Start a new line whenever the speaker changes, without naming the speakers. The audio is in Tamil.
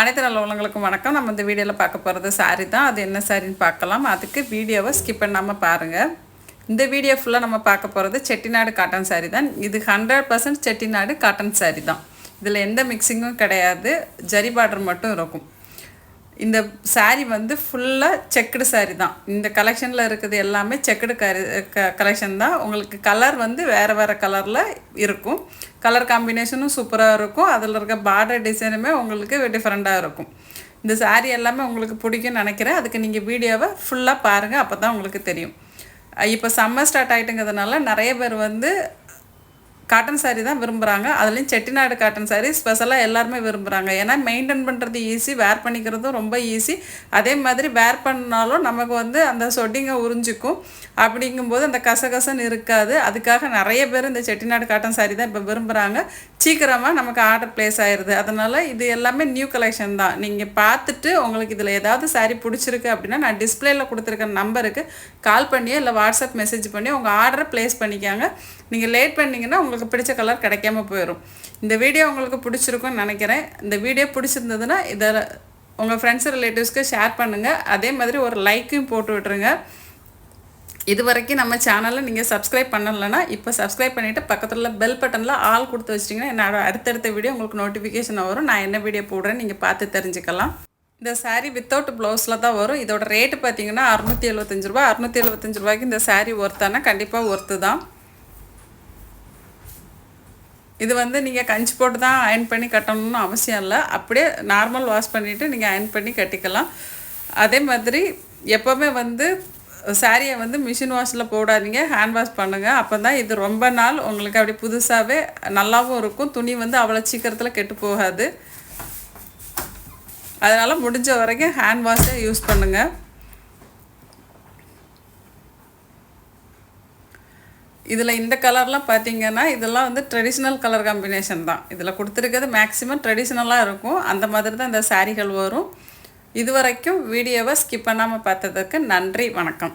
அனைத்து நல்ல உள்ளவங்களுக்கும் வணக்கம். நம்ம இந்த வீடியோவில் பார்க்க போகிறது saree தான். அது என்ன சாரின்னு பார்க்கலாம். அதுக்கு வீடியோவை ஸ்கிப் பண்ணாமல் பாருங்கள் இந்த வீடியோ ஃபுல்லாக நம்ம பார்க்க போகிறது செட்டிநாடு காட்டன் saree தான். இது hundred percent Chettinadu cotton saree தான். இதில் எந்த மிக்சிங்கும் கிடையாது. ஜரி பார்டர் மட்டும் இருக்கும். இந்த சாரீ வந்து ஃபுல்லாக செக்குடு சாரீ தான். இந்த கலெக்ஷனில் இருக்குது எல்லாமே செக்குடு கரி க கலெக்ஷன் தான். உங்களுக்கு கலர் வந்து வேறு வேறு கலரில் இருக்கும். கலர் காம்பினேஷனும் சூப்பராக இருக்கும். அதில் இருக்க பார்டர் டிசைனுமே உங்களுக்கு டிஃப்ரெண்ட்டாக இருக்கும். இந்த சாரீ எல்லாமே உங்களுக்கு பிடிக்கும்னு நினைக்கிறேன். அதுக்கு நீங்கள் வீடியோவை ஃபுல்லாக பாருங்கள் அப்போ தான் உங்களுக்கு தெரியும். இப்போ சம்மர் ஸ்டார்ட் ஆகிட்டுங்கிறதுனால நிறைய பேர் வந்து காட்டன் சாரீ தான் விரும்புகிறாங்க அதுலேயும் செட்டிநாடு காட்டன் சாரீ ஸ்பெஷலாக எல்லாருமே விரும்புகிறாங்க ஏன்னா மெயின்டைன் பண்ணுறது ஈஸி வேர் பண்ணிக்கிறதும் ரொம்ப ஈஸி அதே மாதிரி வேர் பண்ணாலும் நமக்கு வந்து அந்த சொட்டிங்க உறிஞ்சிக்கும். அப்படிங்கும்போது அந்த கசகசன்னு இருக்காது. அதுக்காக நிறைய பேர் இந்த செட்டிநாடு காட்டன் சாரீ தான் இப்போ விரும்புகிறாங்க சீக்கிரமாக நமக்கு ஆர்டர் ப்ளேஸ் ஆயிடுது அதனால் இது எல்லாமே நியூ கலெக்ஷன் தான். நீங்கள் பார்த்துட்டு உங்களுக்கு இதில் ஏதாவது சாரீ பிடிச்சிருக்கு அப்படின்னா நான் டிஸ்பிளேயில் கொடுத்துருக்க நம்பருக்கு கால் பண்ணியோ இல்லை வாட்ஸ்அப் மெசேஜ் பண்ணி உங்கள் ஆர்டரை ப்ளேஸ் பண்ணிக்காங்க. நீங்கள் லேட் பண்ணிங்கன்னா உங்களுக்கு பிடிச்ச கலர் கிடைக்காம போயிடும் இந்த வீடியோ உங்களுக்கு பிடிச்சிருக்கும்னு நினைக்கிறேன். இந்த வீடியோ பிடிச்சிருந்ததுன்னா இதை உங்கள் ஃப்ரெண்ட்ஸ் ரிலேட்டிவ்ஸ்க்கு ஷேர் பண்ணுங்கள் அதே மாதிரி ஒரு லைக்கையும் போட்டு விட்டுருங்க. இது வரைக்கும் நம்ம சேனலை நீங்கள் சப்ஸ்கிரைப் பண்ணலைன்னா இப்போ சப்ஸ்கிரைப் பண்ணிவிட்டு பக்கத்தில் பெல் பட்டனில் ஆல் கொடுத்து வச்சிட்டிங்கன்னா என்னோட அடுத்தடுத்த வீடியோ உங்களுக்கு நோட்டிஃபிகேஷன் வரும். நான் என்ன வீடியோ போடுறேன் நீங்கள் பார்த்து தெரிஞ்சுக்கலாம். இந்த சாரீ வித்தவுட் ப்ளவுஸில் தான் வரும். இதோட ரேட்டு பார்த்தீங்கன்னா அறுநூற்றி எழுபத்தஞ்சு ரூபா அறுநூற்றி எழுபத்தஞ்சு ரூபாய்க்கு இந்த சாரீ ஒர்த்தானா கண்டிப்பாக ஒர்த்து தான். இது வந்து நீங்கள் கஞ்சி போட்டு தான் அயன் பண்ணி கட்டணும்னு அவசியம் இல்லை. அப்படியே நார்மல் வாஷ் பண்ணிவிட்டு நீங்கள் அயன் பண்ணி கட்டிக்கலாம். அதே மாதிரி எப்போவுமே வந்து சாரியை வந்து மிஷின் வாஷில் போடாதீங்க. ஹேண்ட் வாஷ் பண்ணுங்கள் அப்போ தான் இது ரொம்ப நாள் உங்களுக்கு அப்படி புதுசாகவே நல்லாவும் இருக்கும். துணி வந்து அவ்வளோ சீக்கிரத்தில் கெட்டு போகாது. அதனால் முடிஞ்ச வரைக்கும் ஹேண்ட் வாஷை யூஸ் பண்ணுங்கள் இதில் இந்த கலர்லாம் பார்த்தீங்கன்னா இதெல்லாம் வந்து ட்ரெடிஷ்னல் கலர் காம்பினேஷன் தான். இதில் கொடுத்துருக்கிறது மேக்ஸிமம் ட்ரெடிஷ்னலாக இருக்கும். அந்த மாதிரி தான் இந்த சாரிகள் வரும். இது வரைக்கும் வீடியோவை ஸ்கிப் பண்ணாமல் பார்த்ததுக்கு நன்றி வணக்கம்.